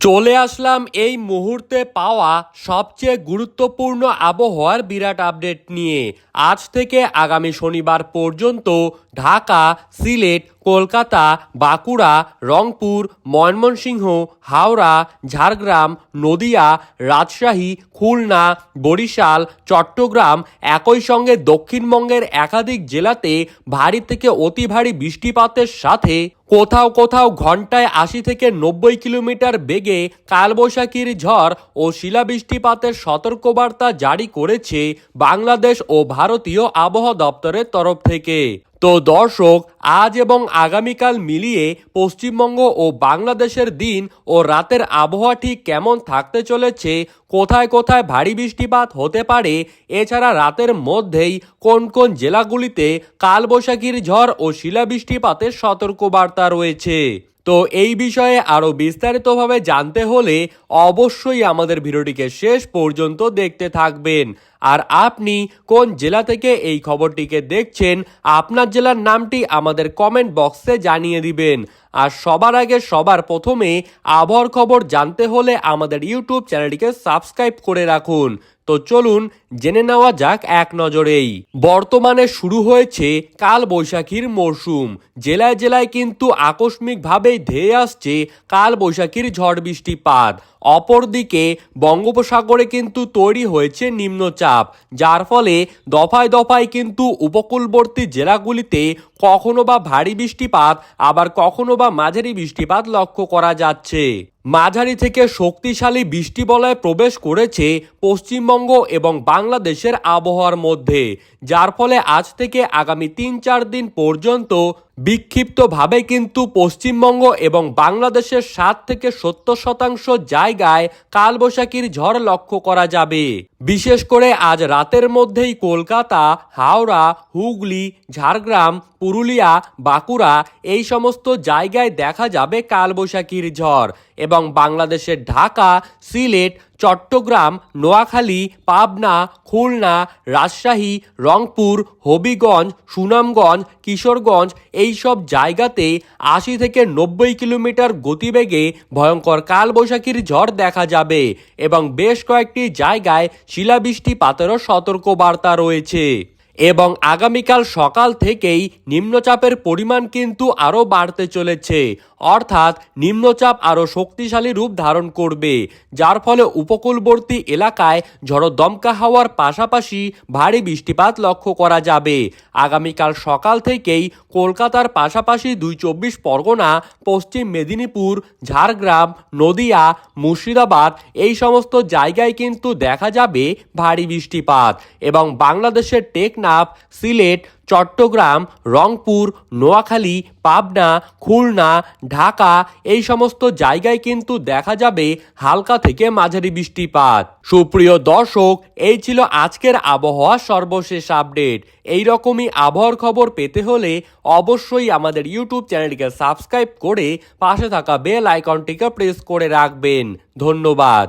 চলে আসলাম এই মুহূর্তে পাওয়া সবচেয়ে গুরুত্বপূর্ণ আবহাওয়ার বিরাট আপডেট নিয়ে। আজ থেকে আগামী শনিবার পর্যন্ত ঢাকা, সিলেট কলকাতা, বাঁকুড়া, রংপুর, ময়মনসিংহ, হাওড়া, ঝাড়গ্রাম, নদিয়া, রাজশাহী, খুলনা, বরিশাল, চট্টগ্রাম একই সঙ্গে দক্ষিণবঙ্গের একাধিক জেলাতে ভারী থেকে অতি ভারী বৃষ্টিপাতের সাথে কোথাও কোথাও ঘন্টায় আশি থেকে নব্বই কিলোমিটার বেগে কালবৈশাখীর ঝড় ও শিলাবৃষ্টিপাতের সতর্কবার্তা জারি করেছে বাংলাদেশ ও ভারতীয় আবহাওয়া দপ্তরের তরফ থেকে। তো দর্শক, আজ এবং আগামীকাল মিলিয়ে পশ্চিমবঙ্গ ও বাংলাদেশের দিন ও রাতের আবহাওয়া ঠিক কেমন থাকতে চলেছে, কোথায় কোথায় ভারী বৃষ্টিপাত হতে পারে, এছাড়া রাতের মধ্যেই কোন কোন জেলাগুলিতে কালবৈশাখীর ঝড় ও শিলাবৃষ্টিপাতের সতর্কবার্তা রয়েছে। তো এই বিষয়ে আরও বিস্তারিতভাবে জানতে হলে অবশ্যই আমাদের ভিডিওটিকে শেষ পর্যন্ত দেখতে থাকবেন। আর আপনি কোন জেলা থেকে এই খবরটিকে দেখছেন, আপনার জেলার নামটি আমাদের কমেন্ট বক্সে জানিয়ে দিবেন। আর সবার আগে সবার প্রথমে আবহাওয়ার খবর জানতে হলে আমাদের ইউটিউব চ্যানেলটিকে সাবস্ক্রাইব করে রাখুন। তো চলুন জেনে নেওয়া যাক এক নজরেই। বর্তমানে শুরু হয়েছে কাল বৈশাখীর মরশুম। জেলায় জেলায় কিন্তু আকস্মিকভাবেই ধেয়ে আসছে কাল বৈশাখীর ঝড় বৃষ্টিপাত। অপরদিকে বঙ্গোপসাগরে কিন্তু তৈরি হয়েছে নিম্নচাপ, যার ফলে দফায় দফায় কিন্তু উপকূলবর্তী জেলাগুলিতে কখনো বা ভারী বৃষ্টিপাত, আবার কখনো বা মাঝারি বৃষ্টিপাত লক্ষ্য করা যাচ্ছে। মাঝারি থেকে শক্তিশালী বৃষ্টি বলয় প্রবেশ করেছে পশ্চিমবঙ্গ এবং বাংলাদেশের আবহাওয়ার মধ্যে, যার ফলে আজ থেকে আগামী তিন চার দিন পর্যন্ত বিক্ষিপ্তভাবে কিন্তু পশ্চিমবঙ্গ এবং বাংলাদেশের সাত থেকে সত্তর শতাংশ জায়গায় কালবৈশাখীর ঝড় লক্ষ্য করা যাবে। বিশেষ করে আজ রাতের মধ্যেই কলকাতা, হাওড়া, হুগলি, ঝাড়গ্রাম, পুরুলিয়া, বাঁকুড়া এই সমস্ত জায়গায় দেখা যাবে কালবৈশাখীর ঝড়। এবং বাংলাদেশের ঢাকা, সিলেট, চট্টগ্রাম, নোয়াখালী, পাবনা, খুলনা, রাজশাহী, রংপুর, হবিগঞ্জ, সুনামগঞ্জ, কিশোরগঞ্জ এই সব জায়গাতে আশি থেকে নব্বই কিলোমিটার গতিবেগে ভয়ঙ্কর কালবৈশাখীর ঝড় দেখা যাবে এবং বেশ কয়েকটি জায়গায় শিলাবৃষ্টিপাতেরও সতর্কবার্তা রয়েছে। এবং আগামীকাল সকাল থেকেই নিম্নচাপের পরিমাণ কিন্তু আরও বাড়তে চলেছে। অর্থাৎ নিম্নচাপ আরও শক্তিশালী রূপ ধারণ করবে, যার ফলে উপকূলবর্তী এলাকায় ঝড়ো দমকা হাওয়ার পাশাপাশি ভারী বৃষ্টিপাত লক্ষ্য করা যাবে। আগামীকাল সকাল থেকেই কলকাতার পাশাপাশি দুই চব্বিশ পরগনা, পশ্চিম মেদিনীপুর, ঝাড়গ্রাম, নদিয়া, মুর্শিদাবাদ এই সমস্ত জায়গায় কিন্তু দেখা যাবে ভারী বৃষ্টিপাত এবং বাংলাদেশের টেকনাফ সিলেট, চট্টগ্রাম, রংপুর, নোয়াখালী, পাবনা, খুলনা, ঢাকা, এই সমস্ত জায়গায় কিন্তু দেখা যাবে হালকা থেকে মাঝারি বৃষ্টিপাত। সুপ্রিয় দর্শক, এই ছিল আজকের আবহাওয়া সর্বশেষ আপডেট। এই রকমই আবহাওয়ার খবর পেতে হলে অবশ্যই আমাদের ইউটিউব চ্যানেলটিকে সাবস্ক্রাইব করে পাশে থাকা বেল আইকনটিকে প্রেস করে রাখবেন। ধন্যবাদ।